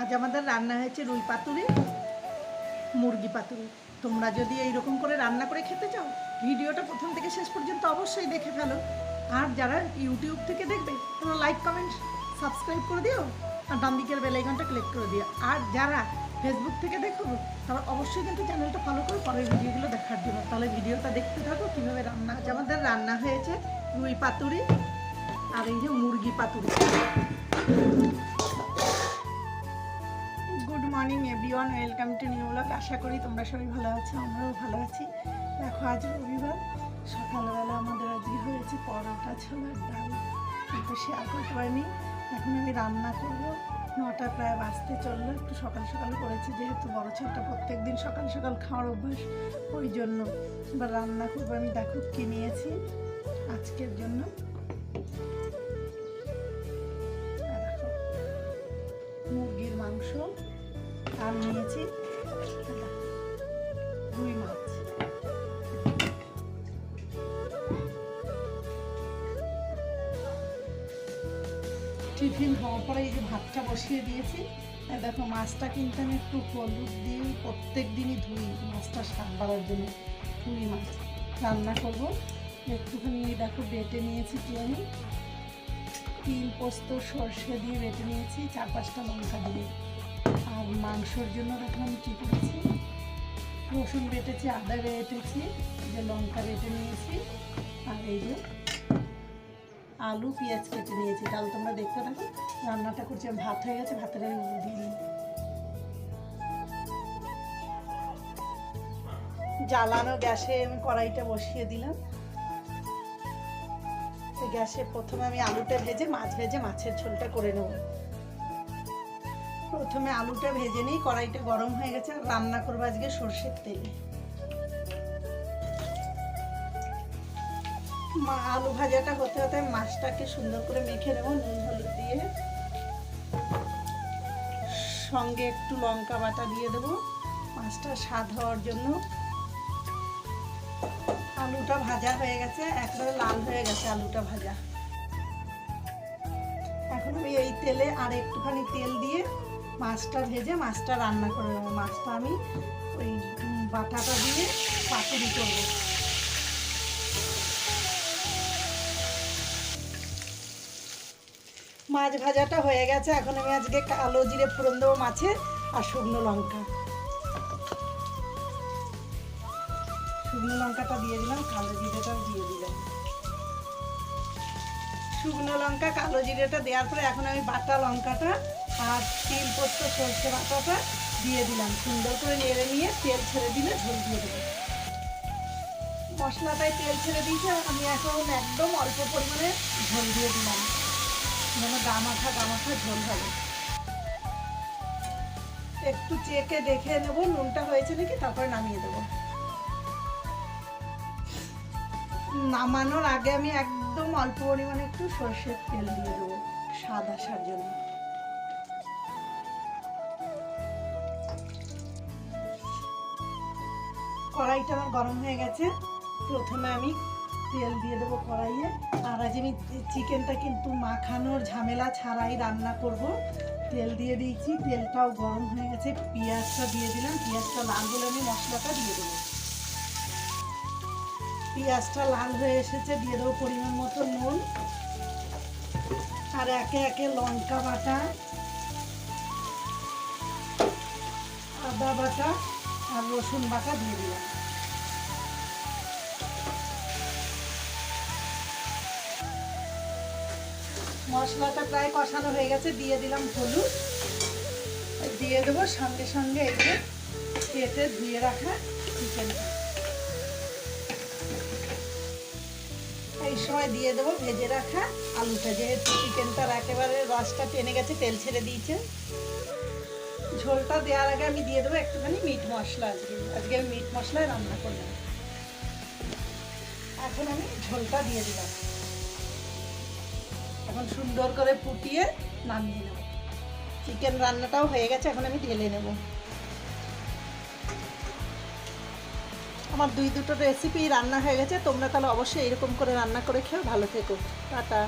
আজ আমাদের রান্না হয়েছে রুই পাতুরি, মুরগি পাতুরি। তোমরা যদি এইরকম করে রান্না করে খেতে চাও, ভিডিওটা প্রথম থেকে শেষ পর্যন্ত অবশ্যই দেখে ফেলো। আর যারা ইউটিউব থেকে দেখবে, তারা লাইক কমেন্ট সাবস্ক্রাইব করে দিও আর ডান দিকের বেলাইকনটা ক্লিক করে দিও। আর যারা ফেসবুক থেকে দেখো, তারা অবশ্যই কিন্তু চ্যানেলটা ফলো করে পরের ভিডিওগুলো দেখার জন্য। তাহলে ভিডিওটা দেখতে থাকো, কীভাবে রান্না আজ আমাদের রান্না হয়েছে রুই পাতুরি আর এই যে মুরগি পাতুরি। Morning everyone welcome to new blog আশা করি তোমরা সবাই ভালো আছো, আমরাও ভালো আছি। দেখো, আজ রবিবার। সকালবেলা আমাদের আজকে হয়েছে পরোটা ছোলার ডাল। কিন্তু শেয়ার করতে পারিনি। এখন আমি রান্না করব। নটা প্রায় বাঁচতে চলল। একটু সকাল সকাল করেছি, যেহেতু বড় ছোটটা প্রত্যেক দিন সকাল সকাল খাওয়ার অভ্যাস, ওই জন্য। এবার রান্না করব। আমি দেখো, কি নিয়েছি আজকের জন্য। নিয়েছি। রুই মাছ। টিফিন হওয়ার পরে এই যে ভাতটা বসিয়ে দিয়েছি। দেখো, মাছটা কিন্তু আমি একটু হলুদ দিয়ে প্রত্যেক দিনই ধুই, মাছটা স্বাদ বাড়ার জন্য। রুই মাছ রান্না করব। একটুখানি দেখো, বেটে নিয়েছি কি আমি? তিল, পোস্ত, সর্ষে দিয়ে বেটে নিয়েছি, চার পাঁচটা লঙ্কা দিয়ে। মাংসর জন্য দেখো আমি কী করেছি? রসুন বেটেছি, আদা বেটেছি, যে লঙ্কা বেটে নিয়েছি, আর এই যে আলু, পেঁয়াজ কেটে নিয়েছি। তাহলে তোমরা দেখতে থাকো রান্নাটা করছি ভাত হয়ে গেছে, ভাতের দিয়ে জ্বালানো গ্যাসে আমি কড়াইটা বসিয়ে দিলাম। গ্যাসে প্রথমে আমি আলুটা ভেজে, মাছ ভেজে মাছের ঝোলটা করে নেব। প্রথমে আলুটা ভেজে নিই, কড়াইটা গরম হয়ে গেছে, আর রান্না করব আজকে সর্ষের তেলে। আলু ভাজাটা হতে হতে মাছটাকে সুন্দর করে মেখে নেব, নুন, হলুদ দিয়ে। সঙ্গে একটু লঙ্কা বাটা দিয়ে দেবো, মাছটা স্বাদ হওয়ার জন্য। আলুটা ভাজা হয়ে গেছে, একবারে লাল হয়ে গেছে আলুটা ভাজা। এখন আমি এই তেলে আর একটুখানি তেল দিয়ে মাছটা ভেজে মাছটা রান্না করে মাছটা আমি ওই বাটাটা দিয়ে পাতুরি করব। মাছ ভাজাটা হয়ে গেছে। এখন আমি আজকে কালো জিরে ফোড়ন দেবো মাছে আর শুকনো লঙ্কা। শুকনো লঙ্কাটা দিয়ে দিলাম, কালো জিরেটাও দিয়ে দিলাম। শুকনো লঙ্কা, কালো জিরেটা দেওয়ার পরে এখন আমি বাটা লঙ্কাটা আর তিল পোস্ত, সর্ষে বাটাটা দিয়ে দিলাম। সুন্দর করে নেড়ে নিয়ে তেল ছেড়ে দিলে ঝোল দিয়ে দেবো মশলাটায় তেল ছেড়ে দিয়েছে আমি এখন একদম অল্প পরিমাণে ঝোল দিয়ে দিলাম। যেন গামাখা গামাখা ঝোল হবে। একটু চেকে দেখে নেব, নুনটা হয়েছে নাকি, তারপরে নামিয়ে দেবো। নামানোর আগে আমি একদম অল্প পরিমাণে একটু সর্ষের তেল দিয়ে দেবো স্বাদ আসার জন্য। কড়াইটা আমার গরম হয়ে গেছে। প্রথমে আমি তেল দিয়ে দেবো কড়াইয়ে। আর আজ আমি চিকেনটা কিন্তু মাখানোর ঝামেলা ছাড়াই রান্না করব। তেল দিয়ে দিয়েছি, তেলটাও গরম হয়ে গেছে। পেঁয়াজটা দিয়ে দিলাম, পেঁয়াজটা লাল হলে আমি মশলাটা দিয়ে দেবো। পেঁয়াজটা লাল হয়ে এসেছে, দিয়ে দেবো পরিমাণ মতো নুন। আর একে একে লঙ্কা বাটা, আদা বাটা আর রসুন বাটা দিয়ে দিলাম। মশলাটা প্রায় কষানো হয়ে গেছে, দিয়ে দিলাম হলুদ। দিয়ে দেবো সঙ্গে সঙ্গে এই যে কেটে ধুয়ে রাখা চিকেনটা এই সময় দিয়ে দেবো ভেজে রাখা আলুটা। যেহেতু চিকেনটার একেবারে রসটা টেনে গেছে, তেল ছেড়ে দিয়েছে। ঝোলটা দেওয়ার আগে আমি দিয়ে দেবো একটুখানি মিট মশলা আজকে। আজকে আমি মিট মশলায় রান্না করলাম এখন আমি ঝোলটা দিয়ে দিলাম। এখন সুন্দর করে ফুটিয়ে নামিয়ে নেব। চিকেন রান্নাটাও হয়ে গেছে, এখন আমি ঢেলে নেব। আমার দুই দুটো রেসিপি রান্না হয়ে গেছে, তোমরা তাহলে অবশ্যই এরকম করে রান্না করে খেয়ে ভালো থেকো। টাটা।